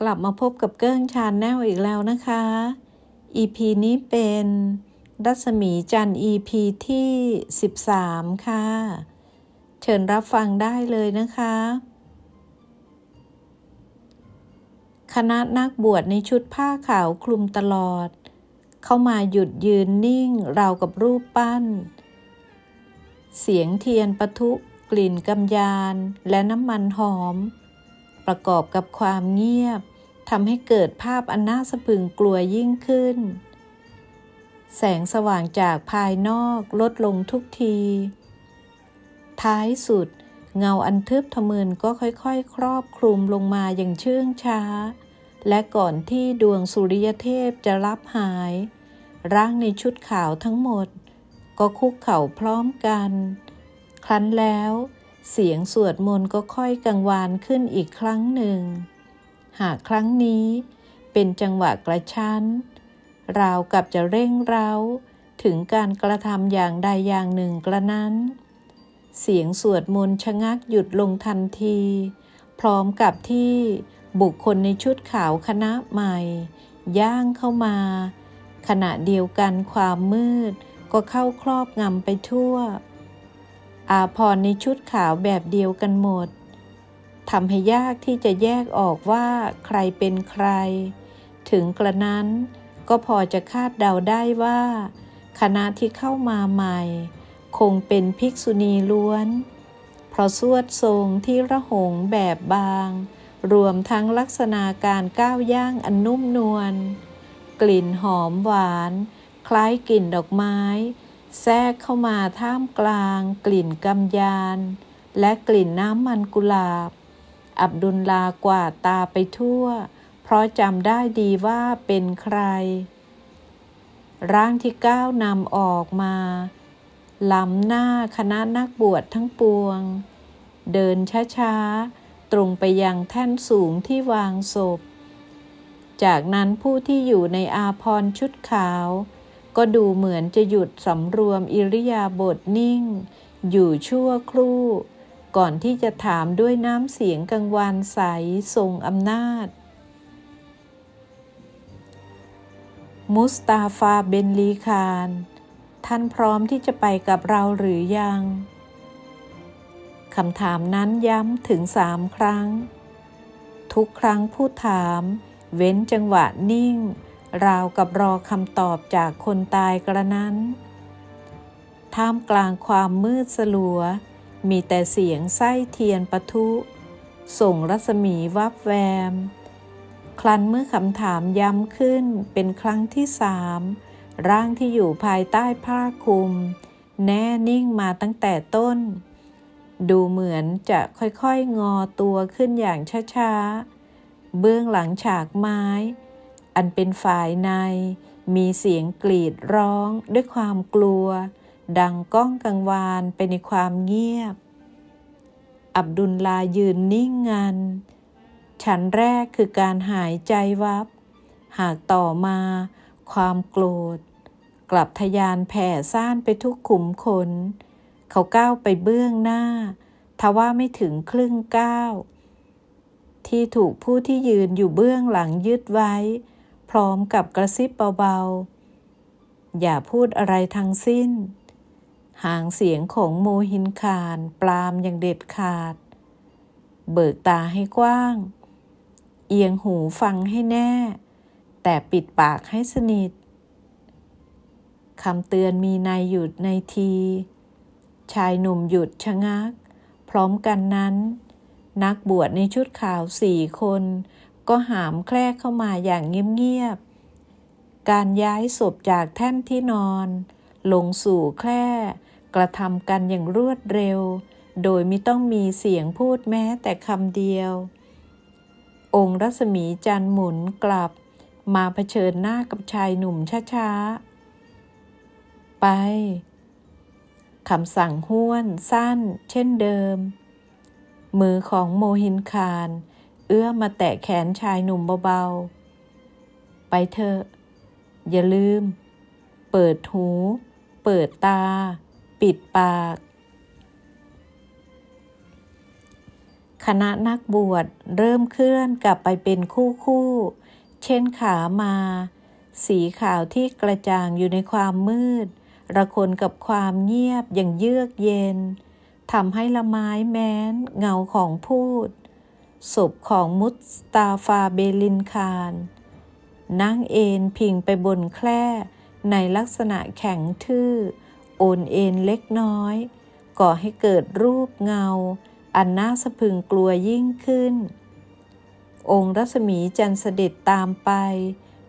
กลับมาพบกับเกิ้งชาแนลอีกแล้วนะคะ EP นี้เป็นรัศมีจันทร์ EP ที่ 13 ค่ะ เชิญรับฟังได้เลยนะคะ คณะนักบวชในชุดผ้าขาวคลุมตลอด เข้ามาหยุดยืนนิ่งราวกับรูปปั้น เสียงเทียนปะทุกลิ่นกำยานและน้ำมันหอม ประกอบกับความเงียบทำให้เกิดภาพอันน่าสะพึงกลัวยิ่งขึ้น แสงสว่างจากภายนอกลดลงทุกที ท้ายสุด เงาอันทึบทะมึนก็ค่อยๆคครอบคลุมลงมาอย่างเชื่องช้า และก่อนที่ดวงสุริยเทพจะรับหาย ร่างในชุดขาวทั้งหมด ก็คุกเข่าพร้อมกัน ครั้นแล้ว เสียงสวดมนต์ก็ค่อยกังวานขึ้นอีกครั้งหนึ่ง หากครั้งนี้เป็นจังหวะกระชั้น ราวกับจะเร่งเร้า ถึงการกระทำอย่างใดอย่างหนึ่งกระนั้น เสียงสวดมนต์ชะงักหยุดลงทันที พร้อมกับที่บุคคลในชุดขาวคณะใหม่ ย่างเข้ามา ขณะเดียวกันความมืดก็เข้าครอบงำไปทั่ว อาพรในชุดขาวแบบเดียวกันหมดทำให้ยากที่จะแยกออกว่าใครเป็นใคร ถึงกระนั้นก็พอจะคาดเดาได้ว่า คณะที่เข้ามาใหม่ คงเป็นภิกษุณีล้วน เพราะสวดทรงที่ระหงแบบบาง รวมทั้งลักษณะการก้าวย่างอันนุ่มนวล กลิ่นหอมหวาน คล้ายกลิ่นดอกไม้ แทรกเข้ามาท่ามกลางกลิ่นกำยาน และกลิ่นน้ำมันกุหลาบ อับดุลลากวาดตาไปทั่ว เพราะจำได้ดีว่าเป็นใคร ร่างที่ก้าวนำออกมาล้ำหน้าคณะนักบวชทั้งปวง เดินช้าๆ ตรงไปยังแท่นสูงที่วางศพ จากนั้นผู้ที่อยู่ในอาพรชุดขาว ก็ดูเหมือนจะหยุดสำรวมอิริยาบถนิ่ง อยู่ชั่วครู่ ก่อนที่จะถามด้วยน้ำเสียงกังวานใสทรงอำนาจ มุสตาฟาเบนลีคารท่านพร้อมที่จะไปกับเราหรือยังคำถามนั้นย้ำถึงสามครั้ง ทุกครั้งผู้ถาม เว้นจังหวะนิ่ง ราวกับรอคำตอบจากคนตายกระนั้น ท่ามกลางความมืดสลัว มีแต่เสียงไส้เทียนปะทุ ส่งรัศมีวับแวม ครั้นเมื่อคำถามย้ำขึ้นเป็นครั้งที่สามร่างที่อยู่ภายใต้ผ้าคลุม แน่นิ่งมาตั้งแต่ต้น ดูเหมือนจะค่อยๆงอตัวขึ้นอย่างช้าๆ เบื้องหลังฉากไม้ อันเป็นฝ่ายใน มีเสียงกรีดร้องด้วยความกลัว ดังก้องกังวานไปในความเงียบ อับดุลลายืนนิ่งงันชั้นแรกคือการหายใจวับ หากต่อมาความโกรธ กลับทยานแผ่ซ่านไปทุกขุมขน เขาก้าวไปเบื้องหน้า ทว่าไม่ถึงครึ่งก้าวที่ถูกผู้ที่ยืนอยู่เบื้องหลังยึดไว้ พร้อมกับกระซิบเบาๆ อย่าพูดอะไรทั้งสิ้น หางเสียงของโมหินคารปรามอย่างเด็ดขาด เบิกตาให้กว้าง เอียงหูฟังให้แน่ แต่ปิดปากให้สนิทคำเตือนมีในหยุดในที ชายหนุ่มหยุดชะงัก พร้อมกันนั้น นักบวชในชุดขาวสี่คน ก็หามแคลกเข้ามาอย่างเงียบๆ การย้ายศพจากแท่นที่นอน ลงสู่แคร่กระทำกันอย่างรวดเร็ว โดยไม่ต้องมีเสียงพูดแม้แต่คำเดียว องค์รัศมีจันหมุนกลับ มาเผชิญหน้ากับชายหนุ่มช้าๆ ไปคำสั่งห้วนสั้น เช่นเดิม มือของโมหินคาร เอื้อมมาแตะแขนชายหนุ่มเบาๆ ไปเถอะ อย่าลืม เปิดหู เปิดตา ปิดปาก คณะนักบวชเริ่มเคลื่อนกลับไปเป็นคู่คู่ๆเช่นขามา สีขาวที่กระจ่างอยู่ในความมืด ระคนกับความเงียบอย่างเยือกเย็นทำให้ละไม้แม้น เงาของพูด ศพของมุสตาฟาเบลินคารนั่งเอนพิงไปบนแคร่ในลักษณะแข็งทื่อ โอนเอ็นเล็กน้อย ก่อให้เกิดรูปเงา อันน่าสะพึงกลัวยิ่งขึ้น องค์รัศมีจันเสด็จตามไป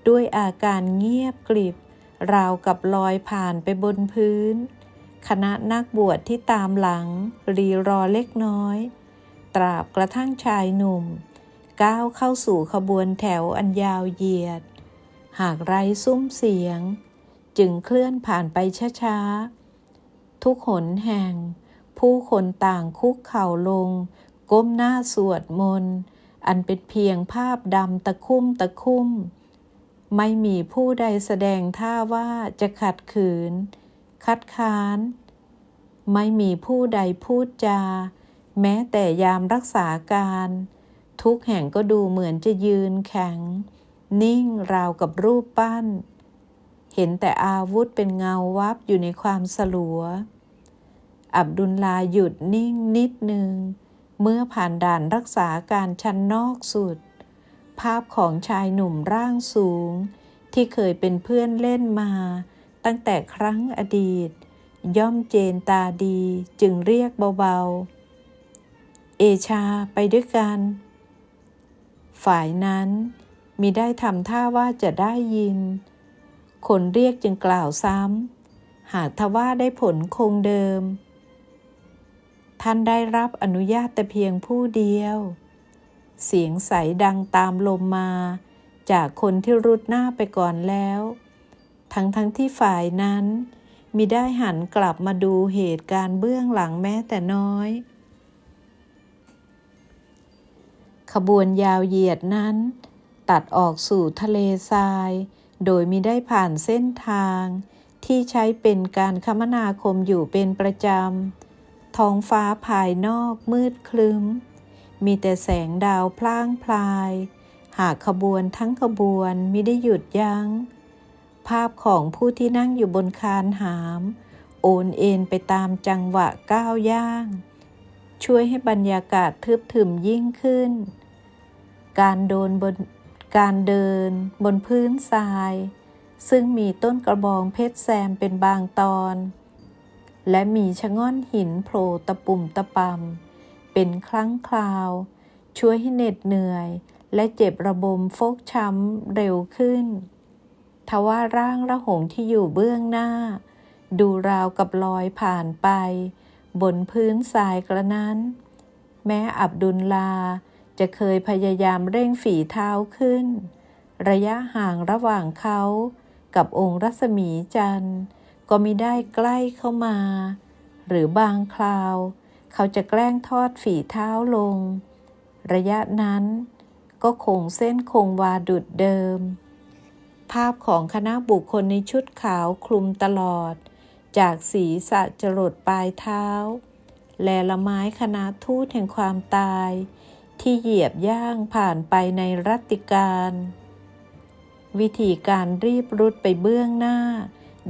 ด้วยอาการเงียบกริบ ราวกับลอยผ่านไปบนพื้น คณะนักบวชที่ตามหลัง รีรอเล็กน้อย ตราบกระทั่งชายหนุ่ม ก้าวเข้าสู่ขบวนแถวอันยาวเหยียด หากไร้ซุ้มเสียง จึงเคลื่อนผ่านไปช้าๆ ทุกหนแห่ง ผู้คนต่างคุกเข่าลง ก้มหน้าสวดมนต์ อันเป็นเพียงภาพดำตะคุ่มตะคุ่ม ไม่มีผู้ใดแสดงท่าว่าจะขัดขืน คัดค้าน ไม่มีผู้ใดพูดจา แม้แต่ยามรักษาการ ทุกแห่งก็ดูเหมือนจะยืนแข็ง นิ่งราวกับรูปปั้น เห็นแต่อาวุธเป็นเงาวับอยู่ในความสลัว อับดุลลาหยุดนิ่งนิดหนึ่งเมื่อผ่านด่านรักษาการชั้นนอกสุด ภาพของชายหนุ่มร่างสูง ที่เคยเป็นเพื่อนเล่นมา ตั้งแต่ครั้งอดีต ย่อมเจนตาดีจึงเรียกเบาๆ เอชาไปด้วยกัน ฝ่ายนั้นมิได้ทำท่าว่าจะได้ยิน คนเรียกจึงกล่าวซ้ำ หากทว่าได้ผลคงเดิม ท่านได้รับอนุญาตแต่เพียงผู้เดียว เสียงใสดังตามลมมา จากคนที่รุดหน้าไปก่อนแล้ว ทั้งทั้งที่ฝ่ายนั้นมิได้หันกลับมาดูเหตุการณ์เบื้องหลังแม้แต่น้อย ขบวนยาวเหยียดนั้น ตัดออกสู่ทะเลทราย โดยมิได้ผ่านเส้นทาง ที่ใช้เป็นการคมนาคมอยู่เป็นประจำ ท้องฟ้าภายนอกมืดคลึ้ม มีแต่แสงดาวพล่างพลาย หากขบวนทั้งขบวนมิได้หยุดยัง้ง ภาพของผู้ที่นั่งอยู่บนคานหาม โอนเอ็นไปตามจังหวะก้าวย่างช่วยให้บรรยากาศทึบถึมยิ่งขึ้น การโดนบนการเดินบนพื้นทราย ซึ่งมีต้นกระบองเพชรแซมเป็นบางตอน และมีชะง่อนหินโผล่ตะปุ่มตะปำเป็นครั้งคราว ช่วยให้เหน็ดเหนื่อย และเจ็บระบมฟกช้ำเร็วขึ้นทว่าร่างระหงที่อยู่เบื้องหน้า ดูราวกับลอยผ่านไป บนพื้นทรายกระนั้น แม้อับดุลลา จะเคยพยายามเร่งฝีเท้าขึ้น ระยะห่างระหว่างเขากับองค์รัศมีจันทร์ ก็มิได้ใกล้เข้ามา หรือบางคราว เขาจะแกล้งทอดฝีเท้าลง ระยะนั้นก็คงเส้นคงวาดุดเดิม ภาพของคณะบุคคลในชุดขาวคลุมตลอด จากศีรษะจรดปลายเท้า และละไม้คณะทูตแห่งความตาย ที่เหยียบย่างผ่านไปในรัติการ วิธีการรีบรุดไปเบื้องหน้า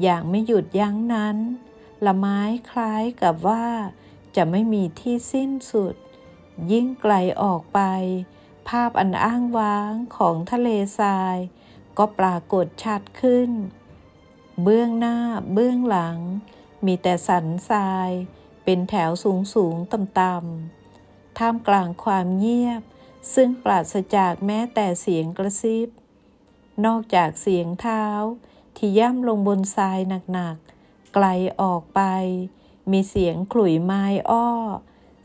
อย่างไม่หยุดยั้งนั้น ละไม้คล้ายกับว่า จะไม่มีที่สิ้นสุด ยิ่งไกลออกไป ภาพอันอ้างว้างของทะเลทราย ก็ปรากฏชัดขึ้น เบื้องหน้าเบื้องหลัง มีแต่สันทราย เป็นแถวสูงสูงต่ำต่ำ ท่ามกลางความเงียบ ซึ่งปราศจากแม้แต่เสียงกระซิบ นอกจากเสียงเท้า ที่ย่ำลงบนทรายหนักๆ ไกลออกไป มีเสียงขลุ่ยไม้อ้อ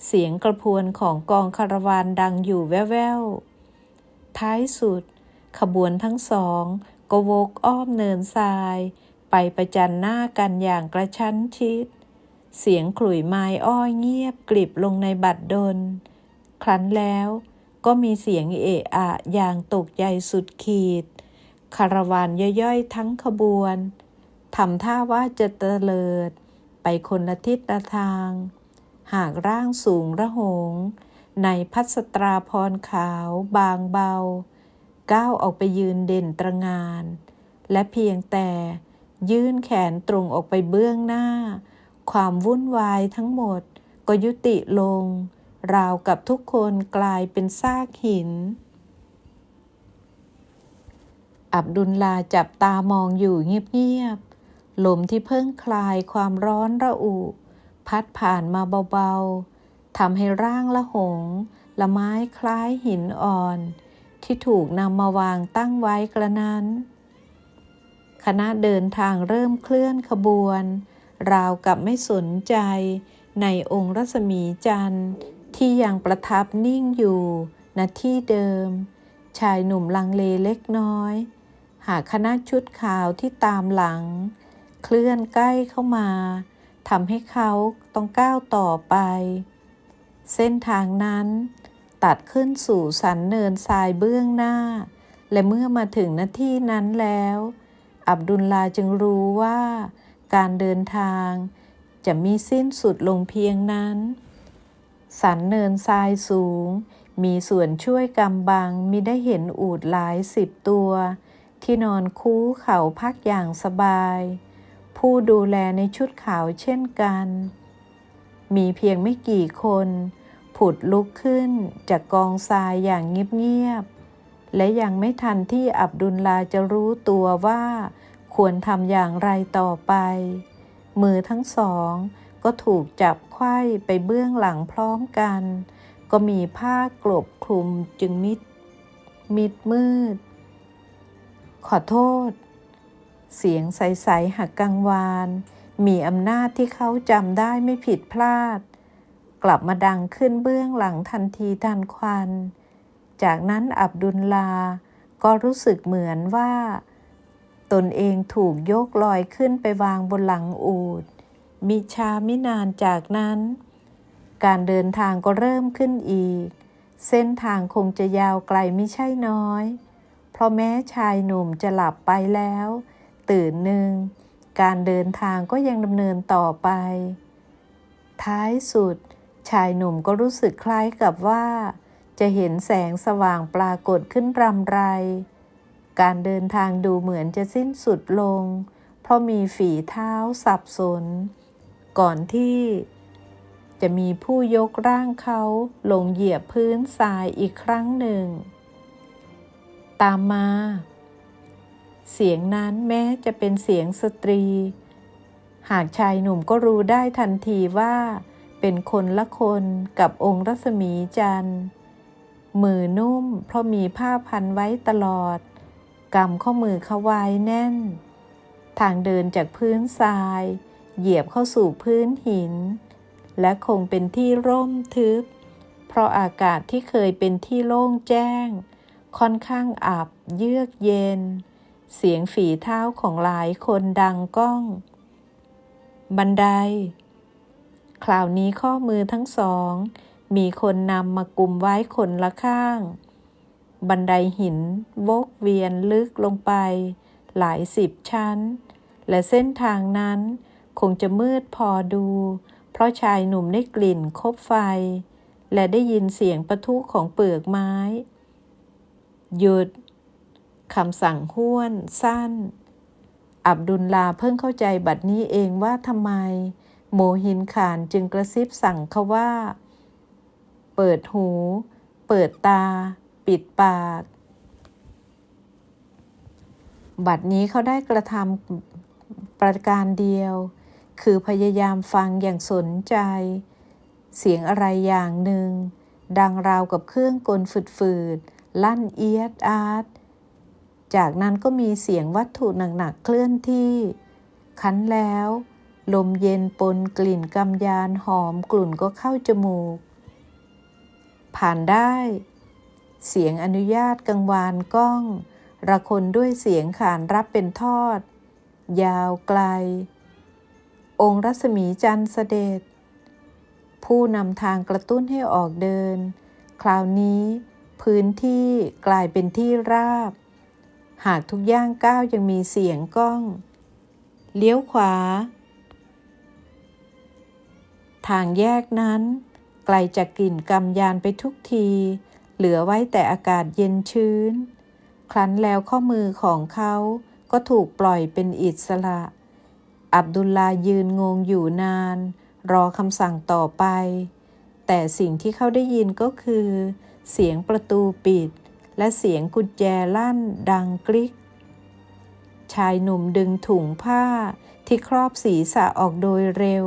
เสียงกระพวนของกองคาราวานดังอยู่แว่วๆ ท้ายสุด ขบวนทั้งสองก็วกอ้อมเนินทราย ไปประจันหน้ากันอย่างกระชั้นชิด เสียงขลุ่ยไม้อ้อยเงียบกลิบลงในบัดดล ครั้นแล้วก็มีเสียงเอะอะอย่างตกใจสุดขีด คาราวานย่อยๆทั้งขบวนทำท่าว่าจะเตลิด ไปคนละทิศละทาง หากร่างสูงระหง ในพัสตราพรขาวบางเบา ก้าวออกไปยืนเด่นตระงาน และเพียงแต่ยื่นแขนตรงออกไปเบื้องหน้า ความวุ่นวายทั้งหมดก็ยุติลง ราวกับทุกคนกลายเป็นซากหิน อับดุลลาจับตามองอยู่เงียบๆลมที่เพิ่งคลายความร้อนระอุ พัดผ่านมาเบาๆทำให้ร่างละหง ละไม้คล้ายหินอ่อน ที่ถูกนำมาวางตั้งไว้กระนั้น คณะเดินทางเริ่มเคลื่อนขบวน ราวกับไม่สนใจ ในองค์รัศมีจันทร์ที่ยังประทับนิ่งอยู่ณที่เดิม ชายหนุ่มลังเลเล็กน้อย หากคณะชุดขาวที่ตามหลัง เคลื่อนใกล้เข้ามาทำให้เขาต้องก้าวต่อไป เส้นทางนั้นตัดขึ้นสู่สันเนินทรายเบื้องหน้า และเมื่อมาถึงณที่นั้นแล้ว อับดุลลาจึงรู้ว่า การเดินทาง จะมีสิ้นสุดลงเพียงนั้น สันเนินทรายสูง มีส่วนช่วยกำบังมิได้เห็นอูดหลายสิบตัว ที่นอนคูเขาพักอย่างสบาย ผู้ดูแลในชุดขาวเช่นกัน มีเพียงไม่กี่คน ผุดลุกขึ้นจากกองทรายอย่างเงียบๆและยังไม่ทันที่อับดุลลาจะรู้ตัวว่า ควรทำอย่างไรต่อไป มือทั้งสองก็ถูกจับไขว้ไปเบื้องหลังพร้อมกัน ก็มีผ้ากลบคลุมจึงมิดมิดมืด ขอโทษ เสียงใส ๆ หักกังวาน มีอำนาจที่เขาจำได้ไม่ผิดพลาด กลับมาดังขึ้นเบื้องหลังทันทีทันควัน จากนั้นอับดุลลา ก็รู้สึกเหมือนว่า ตนเองถูกยกลอยขึ้นไปวางบนหลังอูดมิชาไม่นานจากนั้น การเดินทางก็เริ่มขึ้นอีก เส้นทางคงจะยาวไกลไม่ใช่น้อย เพราะแม้ชายหนุ่มจะหลับไปแล้ว ตื่นหนึ่ง การเดินทางก็ยังดำเนินต่อไป ท้ายสุด ชายหนุ่มก็รู้สึกคล้ายกับว่า จะเห็นแสงสว่างปรากฏขึ้นรำไร การเดินทางดูเหมือนจะสิ้นสุดลง เพราะมีฝีเท้าสับสน ก่อนที่จะมีผู้ยกร่างเขาลงเหยียบพื้นทรายอีกครั้งหนึ่ง ตามมา เสียงนั้นแม้จะเป็นเสียงสตรี หากชายหนุ่มก็รู้ได้ทันทีว่า เป็นคนละคนกับองค์รัศมีจันทร์มือนุ่มเพราะมีผ้าพันไว้ตลอด กำข้อมือเขาไว้แน่น ทางเดินจากพื้นทราย เหยียบเข้าสู่พื้นหิน และคงเป็นที่ร่มทึบ เพราะอากาศที่เคยเป็นที่โล่งแจ้ง ค่อนข้างอับเยือกเย็น เสียงฝีเท้าของหลายคนดังก้อง บันได คราวนี้ข้อมือทั้งสอง มีคนนำมากุมไว้คนละข้าง บันไดหินวกเวียนลึกลงไป หลายสิบชั้น และเส้นทางนั้น คงจะมืดพอดู เพราะชายหนุ่มได้กลิ่นคบไฟ และได้ยินเสียงประทุของเปลือกไม้ หยุดคำสั่งห้วนสั้น อับดุลลาเพิ่งเข้าใจบัดนี้เองว่าทำไม โมหินขานจึงกระซิบสั่งเขาว่า เปิดหู เปิดตา ปิดปาก บัดนี้เขาได้กระทำประการเดียว คือพยายามฟังอย่างสนใจ เสียงอะไรอย่างหนึ่ง ดังราวกับเครื่องกลฝืดๆ ลั่นเอียดอาร์ตจากนั้นก็มีเสียงวัตถุหนักๆ เคลื่อนที่ คันแล้ว ลมเย็นปนกลิ่นกำยานหอมกลุ่นก็เข้าจมูก ผ่านได้ เสียงอนุญาตกังวานก้อง ระคนด้วยเสียงขานรับเป็นทอด ยาวไกล องค์รัศมีจันทร์เสด็จ ผู้นำทางกระตุ้นให้ออกเดิน คราวนี้พื้นที่กลายเป็นที่ราบ หากทุกย่างก้าวยังมีเสียงก้อง เลี้ยวขวา ทางแยกนั้น ไกลจากกลิ่นกำยานไปทุกที เหลือไว้แต่อากาศเย็นชื้น ครั้นแล้วข้อมือของเขาก็ถูกปล่อยเป็นอิสระ อับดุลลายืนงงอยู่นาน รอคำสั่งต่อไป แต่สิ่งที่เขาได้ยินก็คือ เสียงประตูปิด และเสียงกุญแจลั่นดังกริก ชายหนุ่มดึงถุงผ้าที่ครอบศีรษะออกโดยเร็ว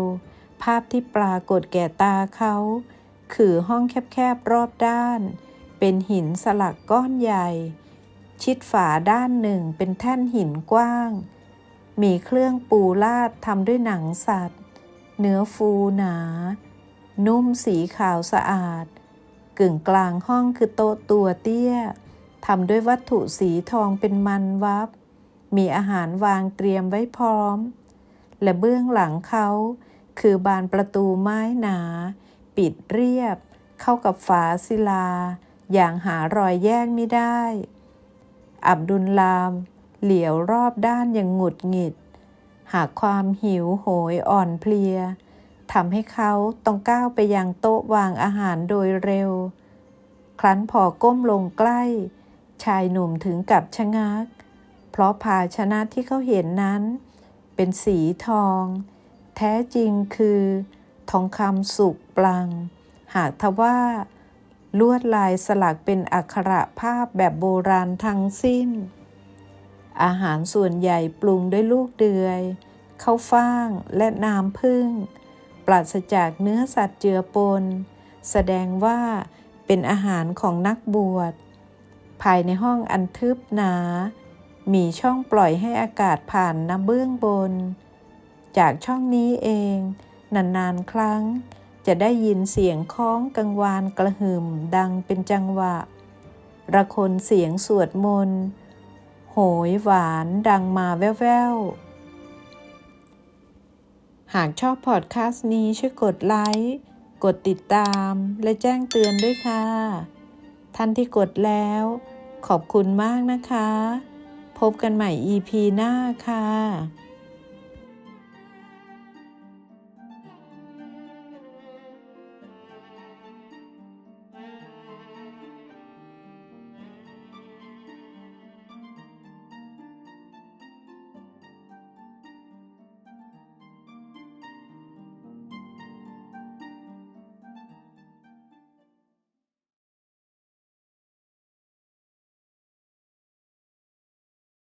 ภาพที่ปรากฏแก่ตาเขา คือห้องแคบๆรอบด้าน เป็นหินสลักก้อนใหญ่ ชิดฝาด้านหนึ่งเป็นแท่นหินกว้าง มีเครื่องปูลาดทำด้วยหนังสัตว์ เนื้อฟูหนา นุ่มสีขาวสะอาด กึ่งกลางห้องคือโต๊ะตัวเตี้ยทำด้วยวัตถุสีทองเป็นมันวับ มีอาหารวางเตรียมไว้พร้อม และเบื้องหลังเขาคือบานประตูไม้หนา ปิดเรียบ เข้ากับฝาศิลา อย่างหารอยแยกไม่ได้ อับดุลลาม เหลียวรอบด้านอย่างหงุดหงิด หากความหิวโหยอ่อนเพลียทำให้เขาต้องก้าวไปยังโต๊ะวางอาหารโดยเร็ว ครั้นพอก้มลงใกล้ ชายหนุ่มถึงกับชะงัก เพราะภาชนะที่เขาเห็นนั้น เป็นสีทอง แท้จริงคือ ทองคำสุกปลัง หากทว่า ลวดลายสลักเป็นอักขระภาพแบบโบราณทั้งสิ้น อาหารส่วนใหญ่ปรุงด้วยลูกเดือยข้าวฟ่างและน้ำผึ้งปราศจากเนื้อสัตว์เจือปน แสดงว่าเป็นอาหารของนักบวช ภายในห้องอันทึบหนา มีช่องปล่อยให้อากาศผ่านน้ำเบื้องบน จากช่องนี้เอง นานๆครั้ง จะได้ยินเสียงค้องกังวานกระหึ่มดังเป็นจังหวะ ระคนเสียงสวดมนต์โหยหวานดังมาแว่วๆ หากชอบพอดแคสต์นี้ช่วยกดไลค์ กดติดตามและแจ้งเตือนด้วยค่ะ ท่านที่กดแล้ว ขอบคุณมากนะคะ พบกันใหม่ EP หน้าค่ะ